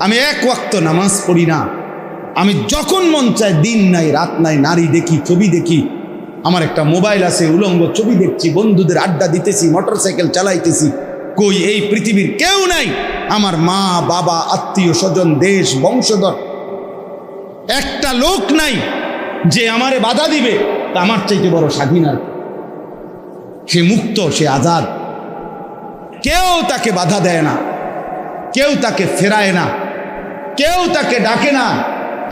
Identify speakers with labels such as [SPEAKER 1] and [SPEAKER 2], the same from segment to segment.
[SPEAKER 1] আমি এক ওয়াক্ত নামাজ পড়ি না। আমি যখন মন চায় দিন নাই, রাত নাই, নারী দেখি, ছবি দেখি, আমার একটা মোবাইল আছে, উলঙ্গ ছবি দেখছি, বন্ধুদের আড্ডা দিতেছি, মোটরসাইকেল চালাইতেছি, কই এই পৃথিবীর কেউ নাই, আমার মা, বাবা, আত্মীয় স্বজন, দেশ, বংশধর। একটা লোক নাই যে আমারে বাধা দিবে, তা আমার চাইতে বড় স্বাধীন আর সে মুক্ত, সে আজাদ। কেউ তাকে বাধা দেয় না, কেউ তাকে ফেরায় না। কেউ তাকে ডাকে না।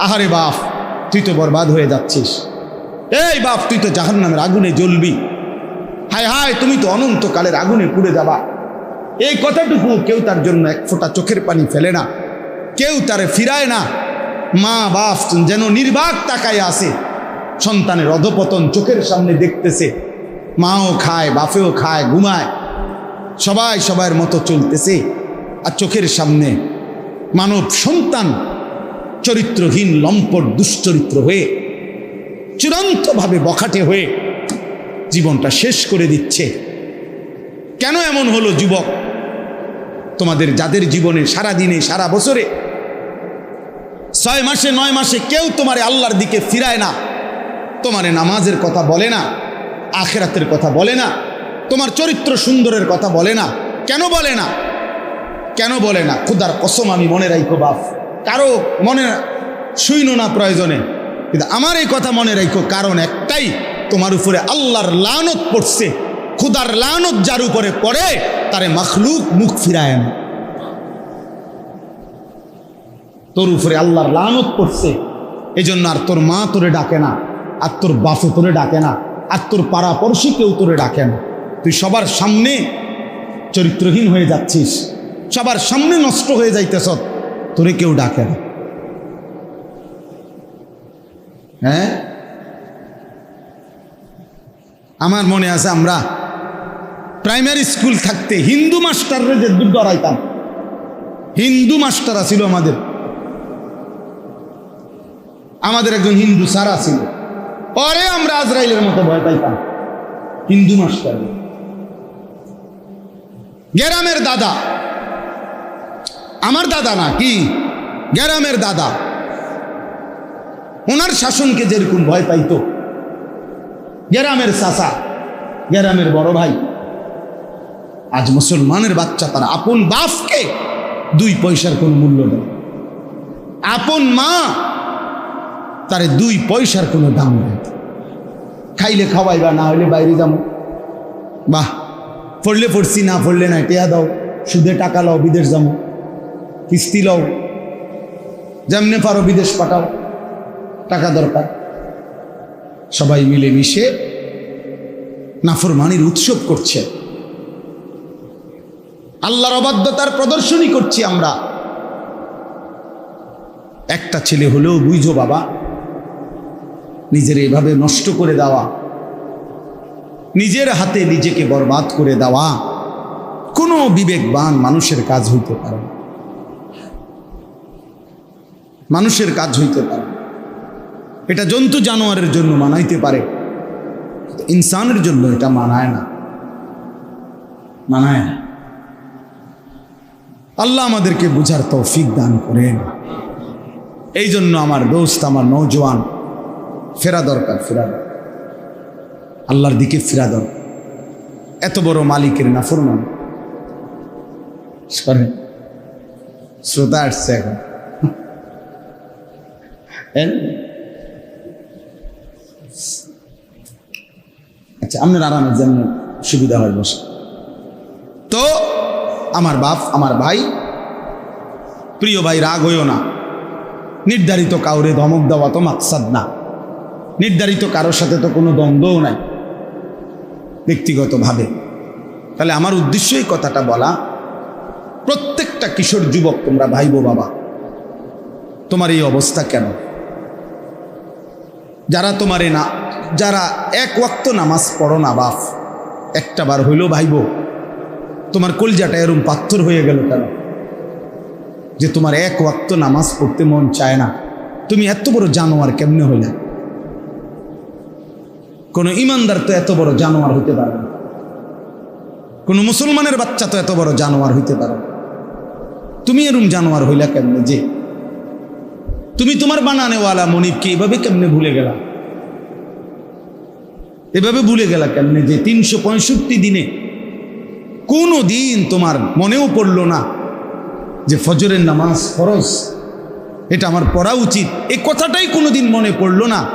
[SPEAKER 1] আহারে বাপ, তুই তো বরবাদ হয়ে যাচ্ছিস। এই বাপ, তুই তো জাহান নামের আগুনে জ্বলবি। হায় হায়, তুমি তো অনন্তকালের আগুনে পুড়ে যাবা। এই কথাটুকু কেউ তার জন্য এক ফোঁটা চোখের পানি ফেলে না। কেউ তারে ফিরায় না। মা বাপ যেন নির্বাক তাকায় আসে সন্তানের অধপতন চোখের সামনে দেখতেছে। মাও খায়, বাপেও খায়, ঘুমায়। সবাই সবার মতো চলতেছে। আর চোখের সামনে মানব সন্তান চরিত্রহীন, লম্পট, দুশ্চরিত্র হয়ে চূড়ান্তভাবে বখাটে হয়ে জীবনটা শেষ করে দিচ্ছে। কেন এমন হলো যুবক? তোমাদের যাদের জীবনে সারা দিনে সারা বছরে ছয় মাসে, নয় মাসে কেউ তোমারে আল্লাহর দিকে ফিরায় না, তোমারে নামাজের কথা বলে না, আখেরাতের কথা বলে না, তোমার চরিত্র সুন্দরের কথা বলে না, কেন বলে না? কেন বলে না? খুদার কসম আমি মনে রাখো বাপ। কারও মনে শুইনো না প্রয়োজনে। কিন্তু আমার এই কথা মনে রাখো, কারণ একটাই, তোমার উপরে আল্লাহর লানত পড়ছে। খুদার লানত যার উপরে পড়ে, তারে মখলুক মুখ ফিরায় না। তোর উপরে আল্লাহর লানত পড়ছে এই জন্য আর তোর মা তোরে ডাকে না, আর তোর বাপে তোরে ডাকে না, আর তোর পাড়াপড়শি কেউ তোরে ডাকে না। তুই সবার সামনে চরিত্রহীন হয়ে যাচ্ছিস। সবার সামনে নষ্ট হয়ে যাইতেছ তোরে কেউ ডাকে না। হ্যাঁ? আমার মনে আছে আমরা প্রাইমারি স্কুল থাকতে হিন্দু মাস্টাররে যে দুধ ডরাইতাম হিন্দু মাস্টার ছিল আমাদের। আমাদের একজন হিন্দু স্যার ছিল পরে আমরা আজরাইলের মতো ভয় পাইতাম, হিন্দু মাস্টার। গ্রামের দাদা আমার দাদা না, কি? গ্রামের দাদা। ওনার শাসনকে যেরকম ভয় পাইতো। গ্রামের চাষা গ্রামের বড় ভাই। আজ মুসলমানের বাচ্চা, তারা আপন বাপকে দুই পয়সার কোনো মূল্য দেয় আপন মা, তারে দুই পয়সার কোনো দাম নেই। খাইলে খাওয়াইবা, না হলে বাইরে যাব। বাহ, পড়লে পড়ছি, না পড়লে না টেয়া দাও। সুদে টাকা লাও, বিদেশ যাব। কিস্তি লও। যেমনে পারো বিদেশ পাঠাও। টাকা দরকার। সবাই মিলে মিশে নাফরমানির উৎসব করছে। আল্লাহর অবাধ্যতার প্রদর্শনী করছি আমরা। একটা ছেলে হলেও বুঝো বাবা, নিজের এভাবে নষ্ট করে দেওয়া, নিজের হাতে নিজেকে বরবাদ করে দেওয়া, কোনো বিবেকবান মানুষের কাজ হইতে পারে না। মানুষের কাজ হইতে পারে। এটা জন্তু জানোয়ারের জন্য মানাইতে পারে। ইনসানের জন্য এটা মানায় না। মানায় না। আল্লাহ আমাদেরকে বুঝার তৌফিক দান করেন। এই জন্য আমার দোস্ত, আমার নৌজওয়ান ফেরা দরকার, ফেরা আল্লাহর দিকে ফেরা দরকার। এত বড় মালিকের নাফরমান। সরেন শ্রোতা আসছে এখন? আচ্ছা আপনার আরামের জন্য সুবিধা হয় বসে তো আমার বাপ, আমার ভাই, প্রিয় ভাই, রাগ হইও না। নির্ধারিত কাউরে ধমক দেওয়া তো মাকসাদ না। নির্ধারিত কারোর সাথে তো কোনো দ্বন্দ্বও নাই, ব্যক্তিগতভাবে। তাহলে আমার উদ্দেশ্য এই কথাটা বলা, প্রত্যেকটা কিশোর যুবক তোমরা ভাইবো বাবা, তোমার এই অবস্থা কেন? যারা তোমারে না, যারা এক ওয়াক্ত নামাজ পড়ো না বাপ, একটা বার হইলেও ভাইবো, তোমার কলজাটা এরম পাথর হয়ে গেল কেন? যে তোমার এক ওয়াক্ত নামাজ পড়তে মন চায় না। তুমি এত বড় জানোয়ার কেমনে হইলে? কোনো ইমানদার তো এত বড় জানোয়ার হইতে পারে না। কোনো মুসলমানের বাচ্চা তো এত বড় জানোয়ার হইতে পারে তুমি এরম জানোয়ার হইলা কেমনে যে তুমি তোমার বানানেওয়ালা মনিবকে এভাবে কেমনে ভুলে গেলা? এভাবে ভুলে গেলা কেমনে যে তিনশো পঁয়ষট্টি দিনে কোনো দিন তোমার মনেও পড়ল না যে ফজরের নামাজ ফরজ? এটা আমার পড়া উচিত। এই কথাটাই কোনোদিন মনে পড়ল না।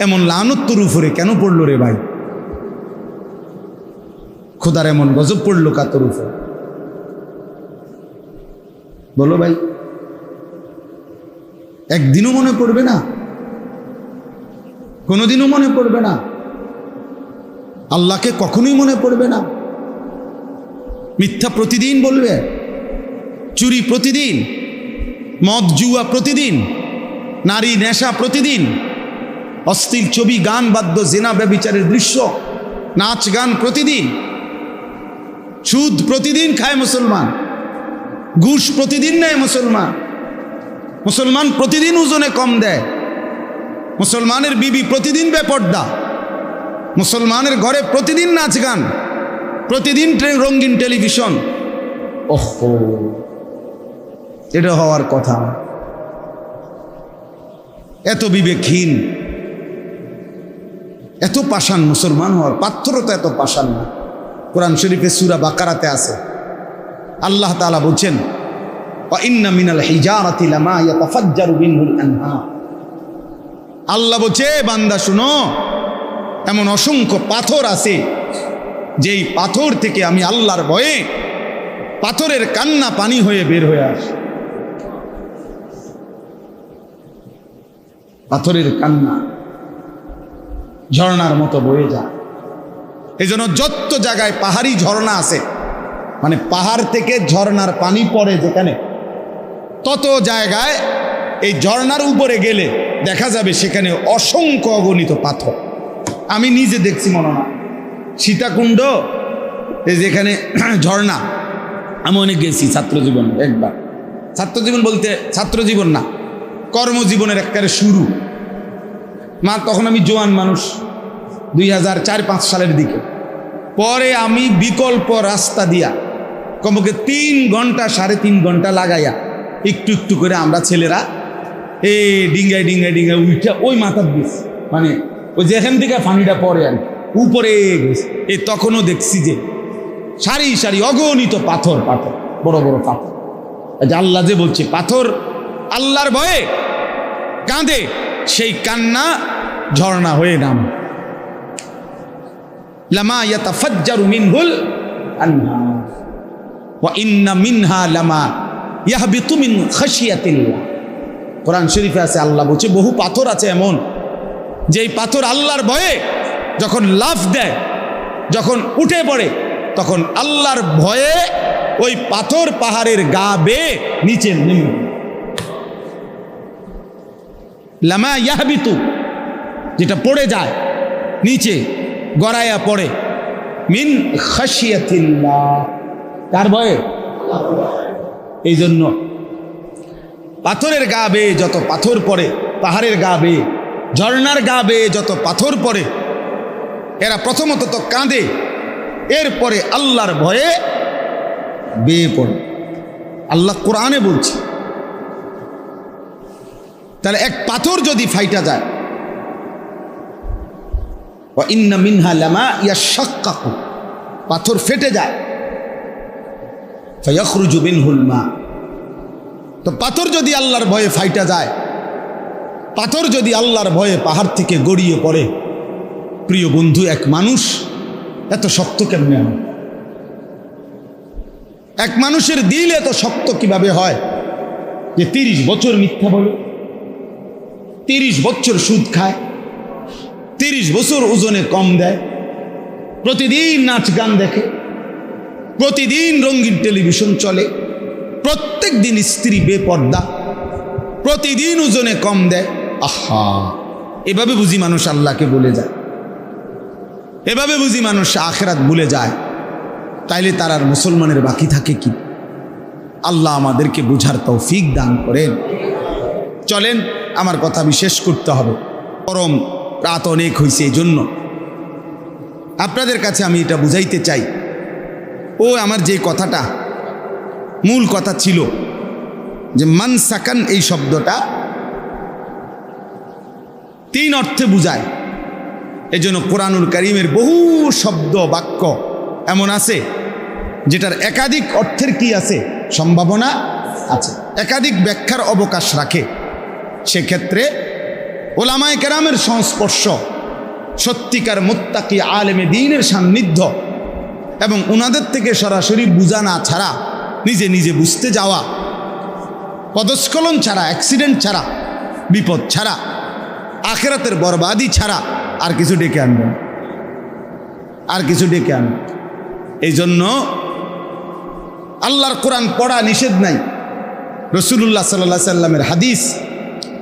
[SPEAKER 1] এমন লানত্তর উপরে কেন পড়ল রে ভাই? খোদার এমন গজব পড়ল কাতর উপর? বলো ভাই। একদিনও মনে পড়বে না। কোনোদিনও মনে পড়বে না। আল্লাহকে কখনোই মনে পড়বে না। মিথ্যা প্রতিদিন বলবে। চুরি প্রতিদিন। মদ জুয়া প্রতিদিন। নারী নেশা প্রতিদিন। অস্থির ছবি, গান, বাদ্য, জেনা, ব্যবিচারের দৃশ্য, নাচ, গান প্রতিদিন। সুদ প্রতিদিন খায় মুসলমান। ঘুষ প্রতিদিন নেয় মুসলমান। মুসলমান প্রতিদিন ওজনে কম দেয়। মুসলমানের বিবি প্রতিদিন বেপর্দা। মুসলমানের ঘরে প্রতিদিন নাচ গান। প্রতিদিন রঙিন টেলিভিশন। ওহো এটা হওয়ার কথা। এত বিবেকহীন। এত পাষাণ মুসলমান হওয়ার পাথর তো এত পাষাণ না। কোরআন শরীফে সুরা বাকারাতে আছে। আল্লাহ তাআলা বলছেন আল্লাহ বলছে বান্দা, শুনো, এমন অসংখ্য পাথর আছে, যেই পাথর থেকে আমি আল্লাহর ভয়ে পাথরের কান্না পানি হয়ে বের হয়ে পাথরের কান্না ঝর্ণার মতো বয়ে যায়। এই জন্য যত জায়গায় পাহাড়ি ঝর্ণা আছে মানে পাহাড় থেকে ঝর্ণার পানি পড়ে যেখানে তত জায়গায় এই ঝর্ণার উপরে গেলে দেখা যাবে সেখানে অসংখ্য অগণিত পাথর। আমি নিজে দেখছি মনে হয়। সীতাকুণ্ড যেখানে ঝর্ণা। আমি অনেক গেছি ছাত্রজীবন, একবার। ছাত্রজীবন বলতে ছাত্রজীবন না, কর্মজীবনের একবারে শুরু। মা, তখন আমি জোয়ান মানুষ, দুই হাজার চার পাঁচ সালের দিকে। পরে আমি বিকল্প রাস্তা দিয়া কমপক্ষে তিন ঘণ্টা, সাড়ে তিন ঘণ্টা লাগাইয়া একটু একটু করে আমরা ছেলেরা এ ডিঙ্গায় ডিঙ্গায় ডিঙ্গায় উঠে ওই মাথার দিস মানে ওই যেখান থেকে পানিটা পড়ে আর উপরে গেছে। এ তখনও দেখছি যে সারি সারি অগণিত পাথর পাথর, বড় বড় পাথর। আল্লাহ যে বলছে, পাথর আল্লাহর ভয়ে কাঁদে, সেই কান্না ঝর্ণা হয়ে নাম। লামা ইয়াতাফাজ্জারু মিনহুল আনহার। ওয়া ইন্না মিনহা লামা ইয়াহবিতু মিন খাশিয়াতিল্লাহ। কোরআন শরীফে আছে, আল্লাহ বলছে, বহু পাথর আছে এমন, যেই পাথর আল্লাহর ভয়ে যখন লাফ দেয়, যখন উঠে পড়ে, তখন আল্লাহর ভয়ে ওই পাথর পাহাড়ের গা বেয়ে নিচে নেমে। লামা ইয়াহবিতু, যেটা পড়ে যায়, নিচে গড়াইয়া পড়ে, মিন খাসিয়াতিল্লাহ কার ভয়ে? এই জন্য পাথরের গা বেয়ে যত পাথর পড়ে, পাহাড়ের গা বেয়ে ঝর্ণার গা বেয়ে যত পাথর পড়ে, এরা প্রথমত তো কাঁদে, এরপরে আল্লাহর ভয়ে বেয়ে পড়ে। আল্লাহ কোরআনে বলছে, তাহলে এক পাথর যদি ফাইটা যায় ইন্না মিনহা লামা ইয়াশাক্কাকু, পাথর ফেটে যায়। ফায়াখরুজু মিনহুল মা। তো পাথর যদি আল্লাহর ভয়ে ফাইটা যায়, পাথর যদি আল্লাহর ভয়ে পাহাড় থেকে গড়িয়ে পড়ে, প্রিয় বন্ধু, এক মানুষ এত শক্ত কেমনে হয়? এক মানুষের দিল এত শক্ত কীভাবে হয়? যে তিরিশ বছর মিথ্যা বলে, তিরিশ বছর সুদ খায়, তিরিশ বছর ওজনে কম দেয়, প্রতিদিন নাচ গান দেখে প্রতিদিন রঙিন টেলিভিশন চলে। প্রত্যেক দিন স্ত্রী বেপর্দা। প্রতিদিন ওজনে কম দেয়। আহা! এভাবে বুঝি মানুষ আল্লাহকে বলে যায়। এভাবে বুঝি মানুষ আখেরাত ভুলে যায়। তাইলে তার আর মুসলমানের বাকি থাকে কি? আল্লাহ আমাদেরকে বুঝার তৌফিক দান করেন। চলেন, আমার কথা আমি শেষ করতে হবে। পরম রাত অনেক হয়েছে এই জন্য আপনাদের কাছে আমি এটা বুঝাইতে চাই। ও আমার যে কথাটা মূল কথা ছিল, যে মান সাকান এই শব্দটা তিন অর্থে বুঝায়। এই জন্য কোরআনুল করিমের বহু শব্দ বাক্য এমন আছে, যেটার একাধিক অর্থের কি আছে? সম্ভাবনা আছে। একাধিক ব্যাখ্যার অবকাশ রাখে। সেক্ষেত্রে ওলামায় কেরামের সংস্পর্শ সত্যিকার মোত্তাকি আলেমে দিনের সান্নিধ্য এবং ওনাদের থেকে সরাসরি বুঝা না ছাড়া, নিজে নিজে বুঝতে যাওয়া, পদস্খলন ছাড়া অ্যাক্সিডেন্ট ছাড়া, বিপদ ছাড়া, আখেরাতের বরবাদি ছাড়া আর কিছু ডেকে আনবেন আর কিছু ডেকে আনবেন এই জন্য আল্লাহর কোরআন পড়া নিষেধ নাই। রসুল্লাহ সাল্লা সাল্লামের হাদিস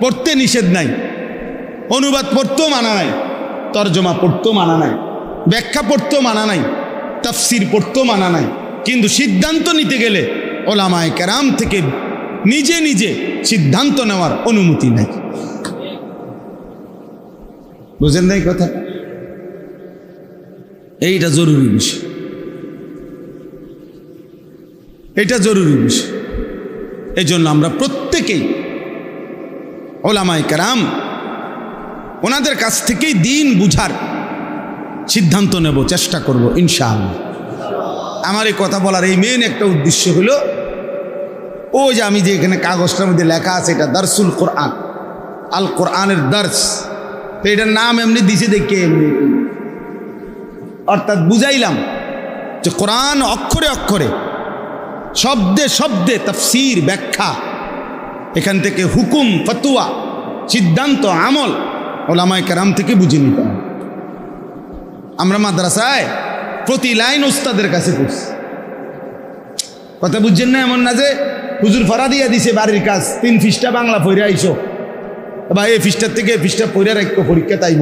[SPEAKER 1] পড়তে নিষেধ নাই। অনুবাদ পড়তেও মানা নাই। তর্জমা পড়তেও মানা নাই। ব্যাখ্যা পড়তেও মানা নাই। তাফসির পড়তো মানা নাই। কিন্তু সিদ্ধান্ত নিতে গেলে ওলামায় কেরাম থেকে নিজে নিজে সিদ্ধান্ত নেওয়ার অনুমতি নাই। বুঝেন নাই কথা? এইটা জরুরি বিষয়। এটা জরুরি বিষয়। এই জন্য আমরা প্রত্যেকেই ওলামায় কারাম ওনাদের কাছ থেকেই দিন বুঝার সিদ্ধান্ত নেব, চেষ্টা করব, ইনশাআল্লাহ। আমার এই কথা বলার এই মেন একটা উদ্দেশ্য হলো, ও যে আমি যে এখানে কাগজটার মধ্যে লেখা আছে, এটা দারসুল কোরআন। আল কোরআনের দার্স। তো এটার নাম এমনি দিছে দেখে এমনি। অর্থাৎ বুঝাইলাম যে কোরআন অক্ষরে অক্ষরে, শব্দে শব্দে তফসির, ব্যাখ্যা, এখান থেকে হুকুম, ফতুয়া, সিদ্ধান্ত, আমল, ওলামায় কারাম থেকে বুঝে নিতে হবে। আমরা মাদ্রাসায় প্রতি লাইন ওস্তাদের কাছে পড়ছি। কথা বুঝছেন না এমন না যে হুজুর ফরা দিয়া দিছে বাড়ির কাজ, তিন ফিসটা বাংলা পড়ে আইসো বা এই ফিসটার থেকে এই ফিসটা পড়ে রাখব পরীক্ষা তাইব।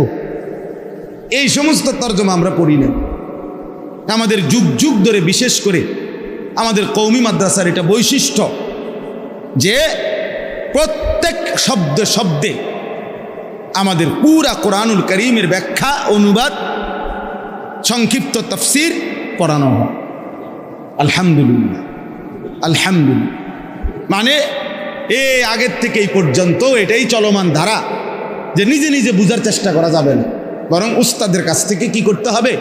[SPEAKER 1] এই সমস্ত তর্জমা আমরা পড়ি না। আমাদের যুগ যুগ ধরে বিশেষ করে আমাদের কৌমি মাদ্রাসার এটা বৈশিষ্ট্য যে প্রত্যেক শব্দ শব্দে আমাদের পুরা কোরআনুল করিমের ব্যাখ্যা, অনুবাদ সংক্ষিপ্ত তফসির পড়ানো হয় আলহামদুলিল্লাহ। আলহামদুলিল্লাহ। মানে এ আগের থেকে এই পর্যন্ত এটাই চলমান ধারা যে নিজে নিজে বুঝার চেষ্টা করা যাবে না। বরং উস্তাদের কাছ থেকে কি করতে হবে?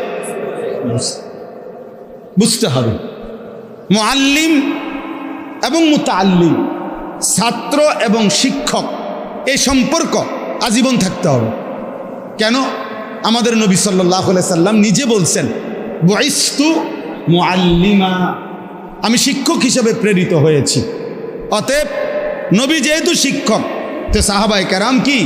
[SPEAKER 1] বুঝতে হবে। মোয়াল্লিম এবং মুতাল্লিম ছাত্র এবং শিক্ষক এই সম্পর্ক আজীবন থাকতে হবে। কেন? আমাদের নবী সাল্লাহ সাল্লাম নিজে বলছেন বয়স্তু মুআল্লিমা। আমি শিক্ষক হিসেবে প্রেরিত হয়েছি। অতএব নবী যেহেতু শিক্ষক, তো সাহাবাই কারাম কি?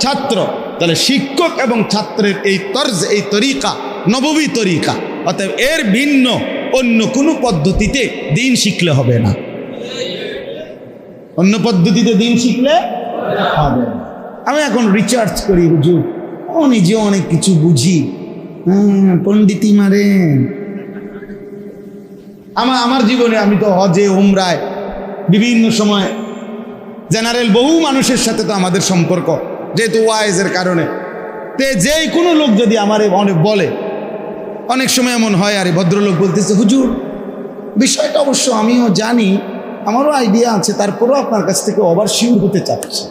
[SPEAKER 1] ছাত্র। তাহলে শিক্ষক এবং ছাত্রের এই তর্জ, এই তরিকা, নববী তরিকা, অতএব এর ভিন্ন, অন্য কোনো পদ্ধতিতে দিন শিখলে হবে না। অন্য পদ্ধতিতে দিন শিখলে হবে আমি এখন রিচার্জ করি, হুজুর। ও নিজে অনেক কিছু বুঝি। হুম, পণ্ডিতি মারেন আমার আমার জীবনে আমি তো হজে উমরায় বিভিন্ন সময় জেনারেল বহু মানুষের সাথে তো আমাদের সম্পর্ক যেহেতু ওয়াইজের কারণে। তে যে কোনো লোক যদি আমার অনেক বলে অনেক সময় এমন হয় আরে ভদ্রলোক বলতেছে হুজুর বিষয়টা অবশ্য আমিও জানি আমারও আইডিয়া আছে তারপরেও আপনার কাছ থেকে ওভার শিওর হতে চাচ্ছি।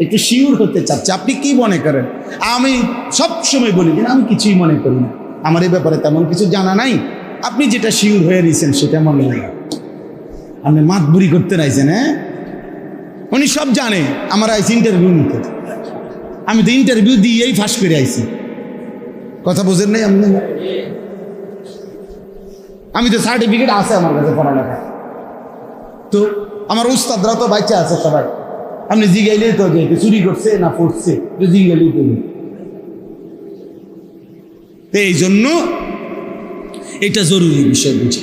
[SPEAKER 1] একটু শিওর হতে চাচ্ছি। আপনি কি মনে করেন? আমি সব সময় বলি যে আমি কিছুই মনে করি না। আমার এই ব্যাপারে তেমন কিছু জানা নাই। আপনি যেটা শিওর হয়ে নিয়েছেন সেটা মনে হয়। আপনি মাত বুড়ি করতে নাইছেন হ্যাঁ? উনি সব জানে, আমার আইসি ইন্টারভিউ নিতে। আমি তো ইন্টারভিউ দিয়েই ফাঁস করে আইছি। কথা বোঝেন নাই আপনি? আমি তো সার্টিফিকেট আছে আমার কাছে পড়ালেখা। তো আমার উস্তাদরা তো বাচ্চা আছে সবাই। আপনি জিগাইলেই তো গেছে চুরি করছে না পড়ছে জিগাইলেই তো এই জন্য এটা জরুরি বিষয় বুঝি।